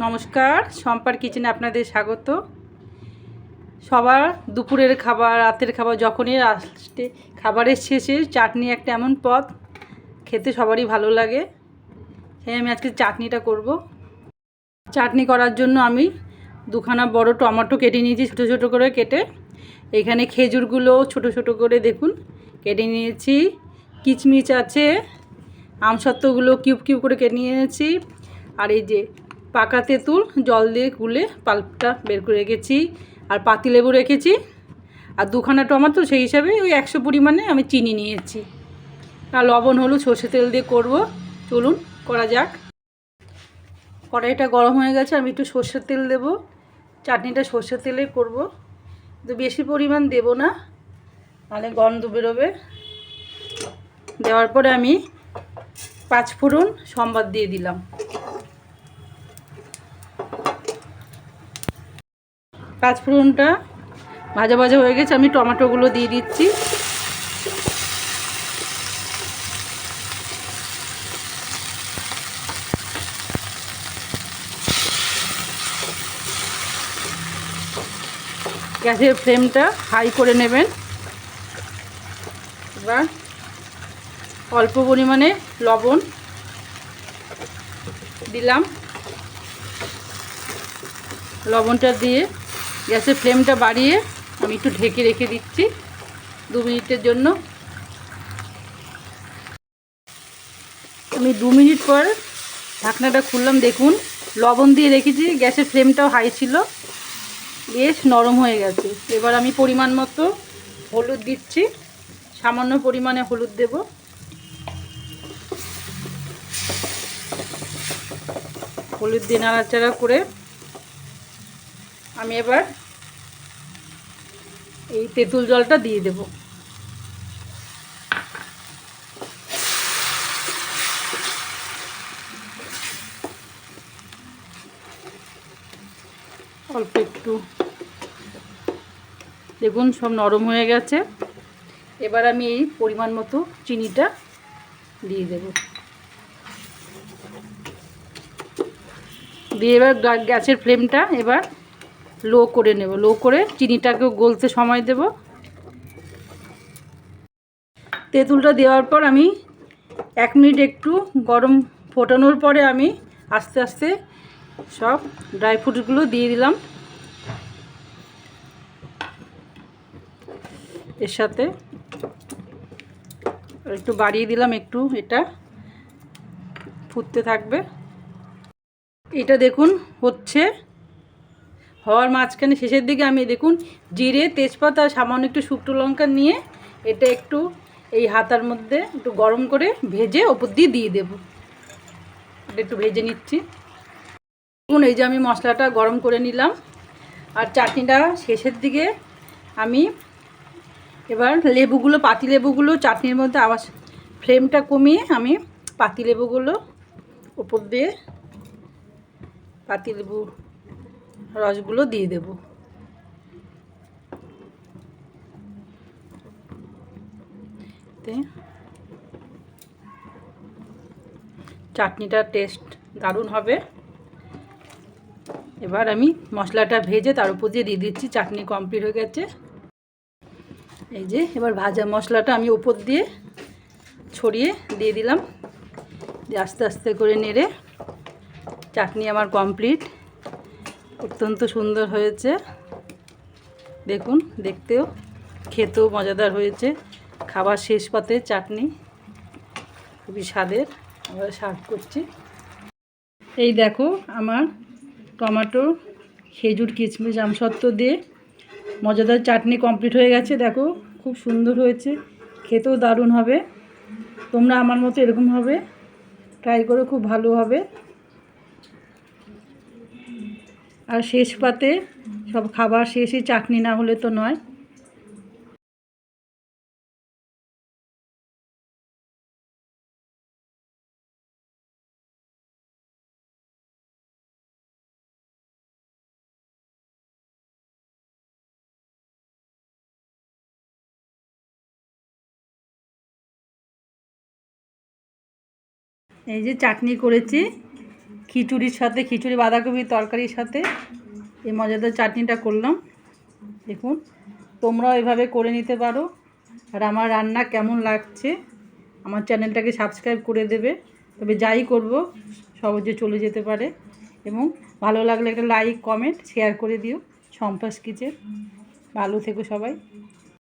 নমস্কার, সম্পার কিচেনে আপনাদের স্বাগত। সবার দুপুরের খাবার, রাতের খাবার, যখনই আসতে খাবারের শেষে চাটনি একটা এমন পদ, খেতে সবারই ভালো লাগে। তাই আমি আজকে চাটনিটা করব। চাটনি করার জন্য আমি দুখানা বড় টমেটো কেটে নিয়েছি, ছোটো ছোটো করে কেটে। এখানে খেজুরগুলো ছোটো ছোটো করে দেখুন, কেটে নিয়েছি। কিচমিচ আছে, আমসত্ত্বগুলো কিউব কিউব করে কেটে নিয়েছি। আর এই যে পাকা তেঁতুল জল দিয়ে গুলে পাল্পটা বের করে রেখেছি আর পাতিলেবু রেখেছি। আর দুখানা টমেটো সেই হিসাবে ওই একশো পরিমাণে আমি চিনি নিয়েছি। আর লবণ, হলুদ, সর্ষে তেল দিয়ে করব। চলুন, করা যাক। কড়াইটা গরম হয়ে গেছে, আমি একটু সর্ষের তেল দেব। চাটনিটা সর্ষের তেলে করব। তো বেশি পরিমাণ দেব না তাহলে গন্ধ বেরোবে। দেওয়ার পরে আমি পাঁচ ফোড়ন সম্বাদ দিয়ে দিলাম। পাঁচ ফোড়নটা ভাজা ভাজা হয়ে গেছে, আমি টমেটোগুলো দিয়ে দিচ্ছি। গ্যাসের ফ্লেমটা হাই করে নেবেন। এবার অল্প পরিমাণে লবণ দিলাম। লবণটা দিয়ে গ্যাসের ফ্লেমটা বাড়িয়ে আমি একটু ঢেকে রেখে দিচ্ছি দু মিনিটের জন্য। আমি দু মিনিট পর ঢাকনাটা খুললাম, দেখুন। লবণ দিয়ে রেখেছি, গ্যাসের ফ্লেমটাও হাই ছিল। বেশ নরম হয়ে গেছে। এবার আমি পরিমাণ মতো হলুদ দিচ্ছি। সামান্য পরিমাণে হলুদ দেব। হলুদ দিয়ে নাড়াচাড়া করে আমি এবার এই তেঁতুল জলটা দিয়ে দেব। অল্প একটু। দেখুন, সব নরম হয়ে গেছে। এবার আমি এই পরিমাণ মতো চিনিটা দিয়ে দেব। দিয়ে এবার গ্যাসের ফ্লেমটা এবার লো করে নেব, লো করে চিনিটাকেও গলতে সময় দেব। তেঁতুলটা দেওয়ার পর আমি এক মিনিট একটু গরম ফোটানোর পরে আমি আস্তে আস্তে সব ড্রাই ফ্রুটসগুলো দিয়ে দিলাম। এর সাথে একটু বাড়িয়ে দিলাম, একটু এটা ফুটতে থাকবে। এটা দেখুন, হচ্ছে হওয়ার মাঝখানে শেষের দিকে আমি দেখুন জিরে, তেজপাতা সামান্য একটু শুকনো লঙ্কা নিয়ে এটা একটু এই হাতার মধ্যে একটু গরম করে ভেজে ওপর দিয়ে দিয়ে দেবো। এটা একটু ভেজে নিচ্ছি। দেখুন, এই যে আমি মশলাটা গরম করে নিলাম। আর চাটনিটা শেষের দিকে আমি এবার লেবুগুলো, পাতি লেবুগুলো চাটনির মধ্যে আবার ফ্লেমটা কমিয়ে আমি পাতি লেবুগুলো ওপর দিয়ে পাতি লেবু রসগুলো দিয়ে দেব। চাটনিটার টেস্ট দারুণ হবে। এবার আমি মশলাটা ভেজে তার উপর দিয়ে দিয়ে দিচ্ছি, চাটনি কমপ্লিট হয়ে গেছে। এই যে এবার ভাজা মশলাটা আমি উপর দিয়ে ছড়িয়ে দিয়ে দিলাম। আস্তে আস্তে করে নেড়ে, চাটনি আমার কমপ্লিট। অত্যন্ত সুন্দর হয়েছে। দেখুন, দেখতেও খেতেও মজাদার হয়েছে। খাবার শেষ পাতে চাটনি, খুবই স্বাদের, আমরা সার্ভ করছি। এই দেখো, আমার টমেটো, খেজুর কিচমিচ আমসত্ত্ব দিয়ে মজাদার চাটনি কমপ্লিট হয়ে গেছে। দেখো, খুব সুন্দর হয়েছে। খেতেও দারুণ হবে। তোমরা আমার মতো এরকম হবে। ট্রাই করে, খুব ভালো হবে। আর শেষ পাতে সব খাবার শেষে চাটনি না হলে তো নয়। এই যে চাটনি করেছি। খিচুড়ির সাথে, খিচুড়ি বাঁধাকপির তরকারির সাথে এই মজাদার চাটনিটা করলাম। দেখুন, তোমরাও এভাবে করে নিতে পারো। আর আমার রান্না কেমন লাগছে, আমার চ্যানেলটাকে সাবস্ক্রাইব করে দেবে। তবে যাই করব, সহজে চলে যেতে পারে। এবং ভালো লাগলে একটা লাইক, কমেন্ট, শেয়ার করে দিও। সম্পাস কিচেন। ভালো থেকো সবাই।